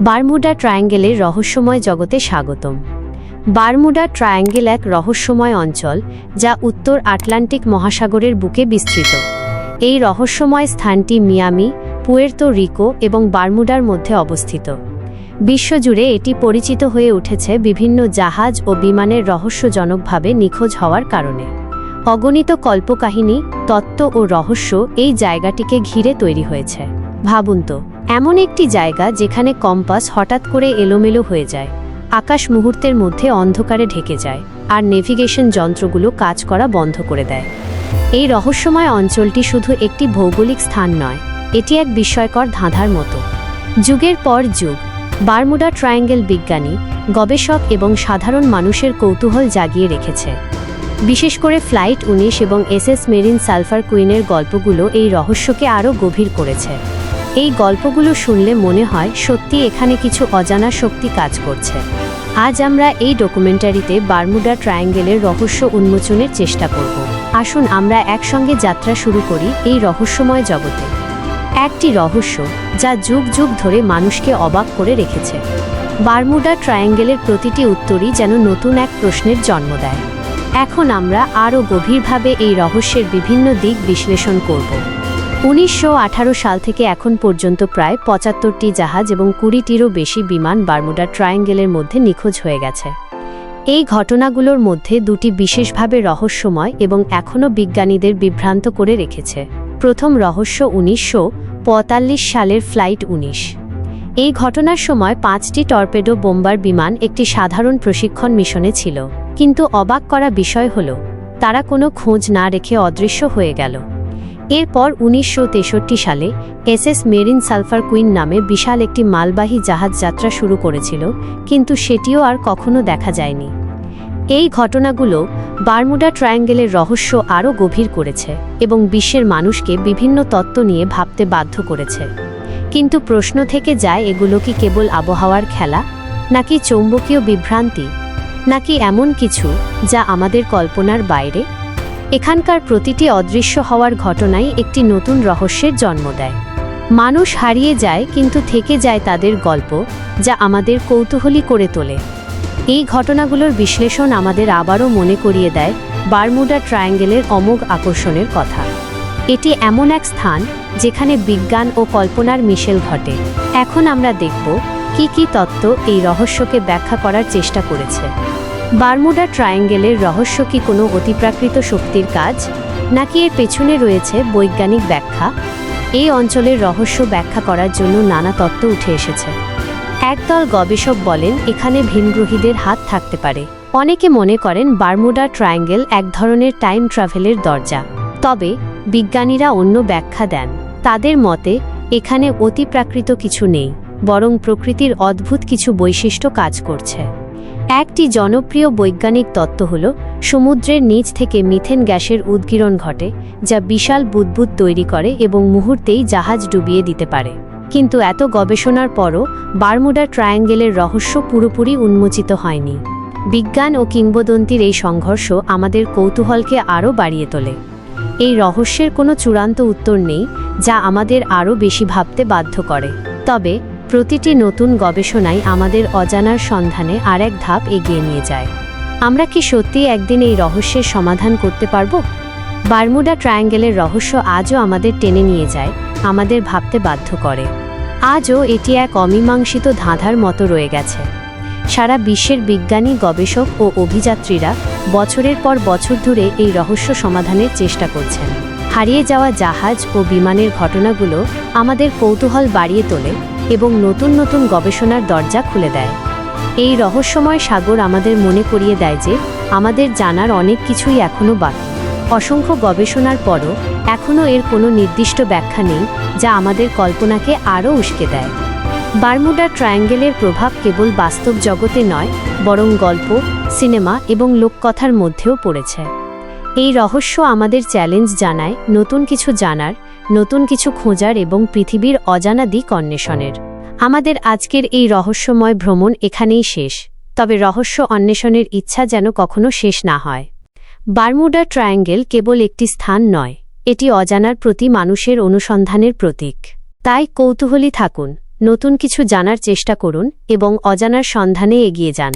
Bermuda ট্রায়াঙ্গেলের রহস্যময় জগতে স্বাগতম। বারমুডা ট্রায়াঙ্গেল এক রহস্যময় অঞ্চল যা উত্তর আটলান্টিক মহাসাগরের বুকে বিস্তৃত। এই রহস্যময় স্থানটি মিয়ামি, পুয়ের্তো রিকো এবং বারমুডার মধ্যে অবস্থিত। বিশ্বজুড়ে এটি পরিচিত হয়ে উঠেছে বিভিন্ন জাহাজ ও বিমানের রহস্যজনকভাবে নিখোঁজ হওয়ার কারণে। অগণিত কল্পকাহিনী, তত্ত্ব ও রহস্য এই জায়গাটিকে ঘিরে তৈরি হয়েছে। ভাবুন তো এমন একটি জায়গা যেখানে কম্পাস হঠাৎ করে এলোমেলো হয়ে যায়, আকাশ মুহূর্তের মধ্যে অন্ধকারে ঢেকে যায়, আর নেভিগেশন যন্ত্রগুলো কাজ করা বন্ধ করে দেয়। এই রহস্যময় অঞ্চলটি শুধু একটি ভৌগোলিক স্থান নয়, এটি এক বিস্ময়কর ধাঁধার মতো। যুগের পর যুগ, বারমুডা ট্রায়াঙ্গেল বিজ্ঞানী, গবেষক এবং সাধারণ মানুষের কৌতূহল জাগিয়ে রেখেছে। বিশেষ করে ফ্লাইট উনিশ এবং এসএস মেরিন সালফার কুইনের গল্পগুলো এই রহস্যকে আরও গভীর করেছে। এই গল্পগুলো শুনলে মনে হয় সত্যি এখানে কিছু অজানা শক্তি কাজ করছে। আজ আমরা এই ডকুমেন্টারিতে বারমুডা ট্রায়াঙ্গেলের রহস্য উন্মোচনের চেষ্টা করব। আসুন আমরা একসঙ্গে যাত্রা শুরু করি এই রহস্যময় জগতে। একটি রহস্য যা যুগ যুগ ধরে মানুষকে অবাক করে রেখেছে। বারমুডা ট্রায়াঙ্গেলের প্রতিটি উত্তরই যেন নতুন এক প্রশ্নের জন্ম দেয়। এখন আমরা আরও গভীরভাবে এই রহস্যের বিভিন্ন দিক বিশ্লেষণ করব। উনিশশো আঠারো সাল থেকে এখন পর্যন্ত প্রায় পঁচাত্তরটি জাহাজ এবং কুড়িটিরও বেশি বিমান বারমুডা ট্রায়াঙ্গেলের মধ্যে নিখোঁজ হয়ে গেছে। এই ঘটনাগুলোর মধ্যে দুটি বিশেষভাবে রহস্যময় এবং এখনও বিজ্ঞানীদের বিভ্রান্ত করে রেখেছে। প্রথম রহস্য উনিশশো পঁয়তাল্লিশ সালের ফ্লাইট উনিশ। এই ঘটনার সময় পাঁচটি টর্পেডো বোম্বার বিমান একটি সাধারণ প্রশিক্ষণ মিশনে ছিল। কিন্তু অবাক করা বিষয় হল, তারা কোনো খোঁজ না রেখে অদৃশ্য হয়ে গেল। এরপর উনিশশো তেষট্টি সালে এসএস মেরিন সালফার কুইন নামে বিশাল একটি মালবাহী জাহাজ যাত্রা শুরু করেছিল, কিন্তু সেটিও আর কখনো দেখা যায়নি। এই ঘটনাগুলো বারমুডা ট্রায়াঙ্গেলের রহস্য আরও গভীর করেছে এবং বিশ্বের মানুষকে বিভিন্ন তত্ত্ব নিয়ে ভাবতে বাধ্য করেছে। কিন্তু প্রশ্ন থেকে যায়, এগুলো কি কেবল আবহাওয়ার খেলা, নাকি চৌম্বকীয় বিভ্রান্তি, নাকি এমন কিছু যা আমাদের কল্পনার বাইরে? এখানকার প্রতিটি অদৃশ্য হওয়ার ঘটনাই একটি নতুন রহস্যের জন্ম দেয়। মানুষ হারিয়ে যায় কিন্তু থেকে যায় তাদের গল্প, যা আমাদের কৌতূহলী করে তোলে। এই ঘটনাগুলোর বিশ্লেষণ আমাদের আবারও মনে করিয়ে দেয় বারমুডা ট্রায়াঙ্গেলের অমোঘ আকর্ষণের কথা। এটি এমন এক স্থান, যেখানে বিজ্ঞান ও কল্পনার মিশেল ঘটে। এখন আমরা দেখব, কি কি তত্ত্ব এই রহস্যকে ব্যাখ্যা করার চেষ্টা করেছে। বারমুডা ট্রায়াঙ্গেলের রহস্য কি কোনো অতিপ্রাকৃত শক্তির কাজ, নাকি এর পেছনে রয়েছে বৈজ্ঞানিক ব্যাখ্যা? এই অঞ্চলের রহস্য ব্যাখ্যা করার জন্য নানা তত্ত্ব উঠে এসেছে। একদল গবেষক বলেন, এখানে ভিনগ্রহীদের হাত থাকতে পারে। অনেকে মনে করেন বারমুডা ট্রায়াঙ্গেল এক ধরনের টাইম ট্রাভেলের দরজা। তবে, বিজ্ঞানীরা অন্য ব্যাখ্যা দেন। তাদের মতে, এখানে অতিপ্রাকৃত কিছু নেই, বরং প্রকৃতির অদ্ভুত কিছু বৈশিষ্ট্য কাজ করছে। একটি জনপ্রিয় বৈজ্ঞানিক তত্ত্ব হল, সমুদ্রের নিচ থেকে মিথেন গ্যাসের উদ্গীরণ ঘটে, যা বিশাল বুদবুদ তৈরি করে এবং মুহূর্তেই জাহাজ ডুবিয়ে দিতে পারে। কিন্তু এত গবেষণার পরও বারমুডা ট্রায়াঙ্গেলের রহস্য পুরোপুরি উন্মোচিত হয়নি। বিজ্ঞান ও কিংবদন্তির এই সংঘর্ষ আমাদের কৌতূহলকে আরও বাড়িয়ে তোলে। এই রহস্যের কোনো চূড়ান্ত উত্তর নেই, যা আমাদের আরও বেশি ভাবতে বাধ্য করে। তবে প্রতিটি নতুন গবেষণাই আমাদের অজানার সন্ধানে আর এক ধাপ এগিয়ে নিয়ে যায়। আমরা কি সত্যি একদিন এই রহস্যের সমাধান করতে পারব? বারমুডা ট্রায়াঙ্গেলের রহস্য আজও আমাদের টেনে নিয়ে যায়, আমাদের ভাবতে বাধ্য করে। আজও এটি এক অমীমাংসিত ধাঁধার মতো রয়ে গেছে। সারা বিশ্বের বিজ্ঞানী, গবেষক ও অভিযাত্রীরা বছরের পর বছর ধরে এই রহস্য সমাধানের চেষ্টা করছেন। হারিয়ে যাওয়া জাহাজ ও বিমানের ঘটনাগুলো আমাদের কৌতূহল বাড়িয়ে তোলে এবং নতুন নতুন গবেষণার দরজা খুলে দেয়। এই রহস্যময় সাগর আমাদের মনে করিয়ে দেয় যে, আমাদের জানার অনেক কিছুই এখনও বাকি। অসংখ্য গবেষণার পরও এখনও এর কোনো নির্দিষ্ট ব্যাখ্যা নেই, যা আমাদের কল্পনাকে আরও উস্কে দেয়। বারমুডা ট্রায়াঙ্গেলের প্রভাব কেবল বাস্তব জগতে নয়, বরং গল্প, সিনেমা এবং লোককথার মধ্যেও পড়েছে। এই রহস্য আমাদের চ্যালেঞ্জ জানায়, নতুন কিছু জানার নতুন কিছু খোঁজার এবং পৃথিবীর অজানা দিক অন্বেষণের। আমাদের আজকের এই রহস্যময় ভ্রমণ এখানেই শেষ। তবে রহস্য অন্বেষণের ইচ্ছা যেন কখনো শেষ না হয়। বারমুডা ট্রায়াঙ্গেল কেবল একটি স্থান নয়, এটি অজানার প্রতি মানুষের অনুসন্ধানের প্রতীক। তাই কৌতূহলী থাকুন, নতুন কিছু জানার চেষ্টা করুন এবং অজানার সন্ধানে এগিয়ে যান।